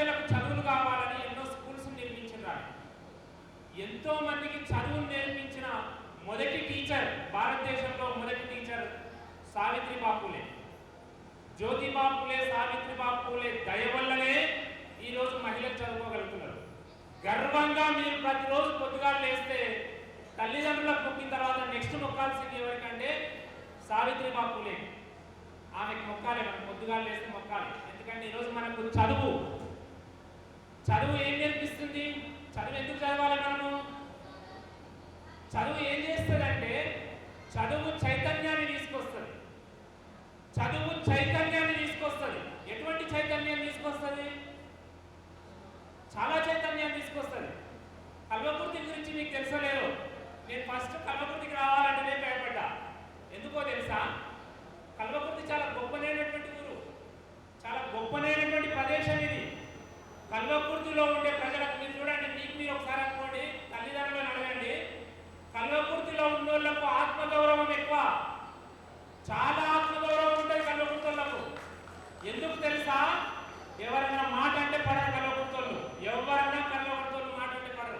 మహిళలకు చదువులు కావాలని ఎన్నో స్కూల్స్ నిర్మించినారు. ఎంతో మందికి చదువులు నేర్పించిన మొదటి టీచర్ భారతదేశంలో మొదటి టీచర్ సావిత్రిబా పూలే జ్యోతిబా పూలే సావిత్రిబా పూలే దయ వల్లనే ఈరోజు మహిళలు చదువుకోగలుగుతున్నారు. గర్వంగా మీరు ప్రతిరోజు పొద్దుగా లేస్తే తల్లిదండ్రులకు మొక్కిన తర్వాత నెక్స్ట్ మొక్కాల్సింది ఎవరికంటే సావిత్రిబా పూలే ఆమెకు మొక్కాలి మనం పొద్దుగా లేస్తే మొక్కాలి. ఎందుకంటే ఈరోజు మనకు చదువు చదువు ఏం నేర్పిస్తుంది? చదువు ఎందుకు చదవాలి మనము? చదువు ఏం చేస్తుందంటే చదువు చైతన్యాన్ని తీసుకొస్తుంది. చదువు చైతన్యాన్ని తీసుకొస్తుంది. ఎటువంటి చైతన్యాన్ని తీసుకొస్తుంది? చాలా చైతన్యాన్ని తీసుకొస్తుంది. కల్వకుర్తి కల్వకుర్తిలో ఉండే ప్రజలకు మీరు చూడండి మీకు మీరు ఒకసారి